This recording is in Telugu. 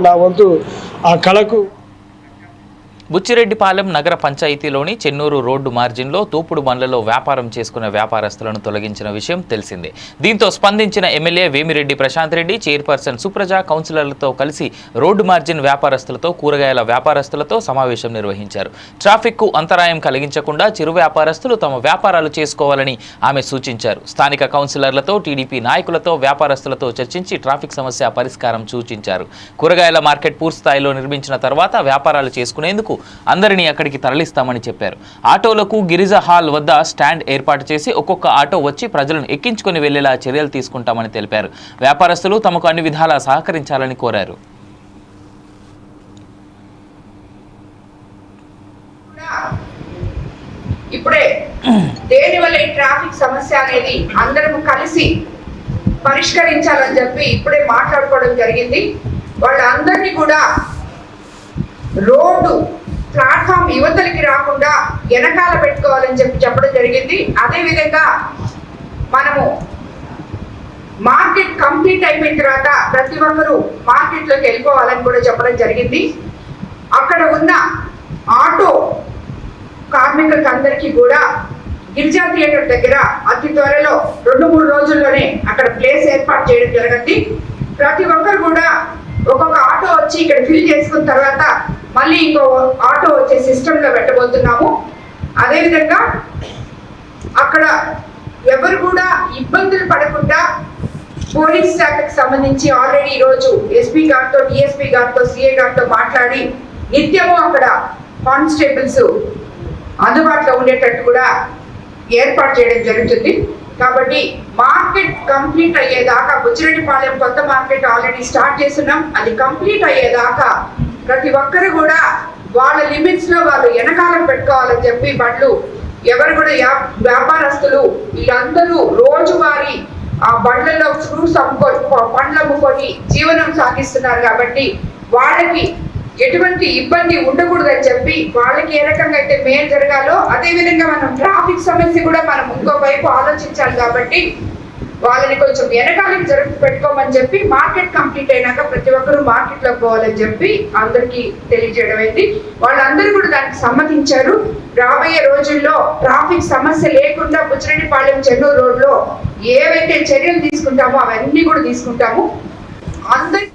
నా వంతు ఆ కళకు బుచ్చిరెడ్డిపాలెం నగర పంచాయతీలోని చెన్నూరు రోడ్డు మార్జిన్లో తోపుడు బండ్లలో వ్యాపారం చేసుకున్న వ్యాపారస్తులను తొలగించిన విషయం తెలిసిందే. దీంతో స్పందించిన ఎమ్మెల్యే వేమిరెడ్డి ప్రశాంత్ రెడ్డి చైర్పర్సన్ సుప్రజ కౌన్సిలర్లతో కలిసి రోడ్డు మార్జిన్ వ్యాపారస్తులతో కూరగాయల వ్యాపారస్తులతో సమావేశం నిర్వహించారు. ట్రాఫిక్కు అంతరాయం కలిగించకుండా చిరు వ్యాపారస్తులు తమ వ్యాపారాలు చేసుకోవాలని ఆమె సూచించారు. స్థానిక కౌన్సిలర్లతో టీడీపీ నాయకులతో వ్యాపారస్తులతో చర్చించి ట్రాఫిక్ సమస్య పరిష్కారం సూచించారు. కూరగాయల మార్కెట్ పూర్తి స్థాయిలో నిర్మించిన తర్వాత వ్యాపారాలు చేసుకునేందుకు అందరినీ అక్కడికి తరలిస్తామని చెప్పారు. ఆటోలకు గిరిజ హాల్ వద్ద స్టాండ్ ఏర్పాటు చేసి ఒక్కొక్క ఆటో వచ్చి ప్రజలను ఎక్కించుకొని వెళ్ళేలా చర్యలు తీసుకుంటామని తెలిపారు. వ్యాపారస్తులు తమకు అన్ని విధాలా సహకరించాలని కోరారు. ఇప్పుడే దేని వల్ల ఈ ట్రాఫిక్ సమస్య అనేది అందరం కలిసి పరిష్కరించాలని చెప్పి ఇప్పుడే మాట్లాడుకోవడం జరిగింది. వాళ్ళందరినీ కూడా రోడ్డు ప్లాట్ఫామ్ యువతలకి రాకుండా వెనకాల పెట్టుకోవాలని చెప్పి చెప్పడం జరిగింది. అదే విధంగా మనము మార్కెట్ కంప్లీట్ అయిపోయిన తర్వాత ప్రతి ఒక్కరూ మార్కెట్లోకి వెళ్ళిపోవాలని కూడా చెప్పడం జరిగింది. అక్కడ ఉన్న ఆటో కార్మికులకు అందరికీ కూడా గిరిజా థియేటర్ దగ్గర అతి త్వరలో రెండు మూడు రోజుల్లోనే అక్కడ ప్లేస్ ఏర్పాటు చేయడం జరగద్ది ప్రతి ఒక్కరు కూడా ఒక్కొక్క ఆటో వచ్చి ఇక్కడ ఫిల్ చేసుకున్న తర్వాత మళ్ళీ ఇంకో ఆటో అదేవిధంగా అక్కడ ఎవరు కూడా ఇబ్బందులు పడకుండా పోలీస్ శాఖకు సంబంధించి ఆల్రెడీ ఈరోజు ఎస్పీ గారితో డిఎస్పీ గారితో సిఐ గారితో మాట్లాడి నిత్యము అక్కడ కానిస్టేబుల్స్ అందుబాటులో ఉండేటట్టు కూడా ఏర్పాటు చేయడం జరుగుతుంది. కాబట్టి మార్కెట్ కంప్లీట్ అయ్యేదాకా బుచ్చిరెడ్డిపాలెం కొత్త మార్కెట్ ఆల్రెడీ స్టార్ట్ చేస్తున్నాం. అది కంప్లీట్ అయ్యేదాకా ప్రతి ఒక్కరు కూడా వాళ్ళ లిమిట్స్లో వాళ్ళు వెనకాలం పెట్టుకోవాలని చెప్పి బండ్లు ఎవరు కూడా వ్యాపారస్తులు వీళ్ళందరూ రోజువారీ ఆ బండ్లలో ఫ్రూట్స్ అమ్ముకొని పండ్లు అమ్ముకొని జీవనం సాగిస్తున్నారు కాబట్టి వాళ్ళకి ఎటువంటి ఇబ్బంది ఉండకూడదని చెప్పి వాళ్ళకి ఏ రకంగా అయితే మేలు జరగాలో అదే విధంగా మనం ట్రాఫిక్ సమస్య కూడా మనం ఇంకో వైపు ఆలోచించాలి కాబట్టి వాళ్ళని కొంచెం వెనకాలకి జరుపు పెట్టుకోమని చెప్పి మార్కెట్ కంప్లీట్ అయినాక ప్రతి ఒక్కరూ మార్కెట్లో పోవాలని చెప్పి అందరికీ తెలియజేయడం అయింది వాళ్ళందరూ కూడా దానికి సమ్మతించారు. రాబోయే రోజుల్లో ట్రాఫిక్ సమస్య లేకుండా బుచ్చిరెడ్డిపాలెం చెన్నూరు రోడ్లో ఏవైతే చర్యలు తీసుకుంటామో అవన్నీ కూడా తీసుకుంటాము. అందరి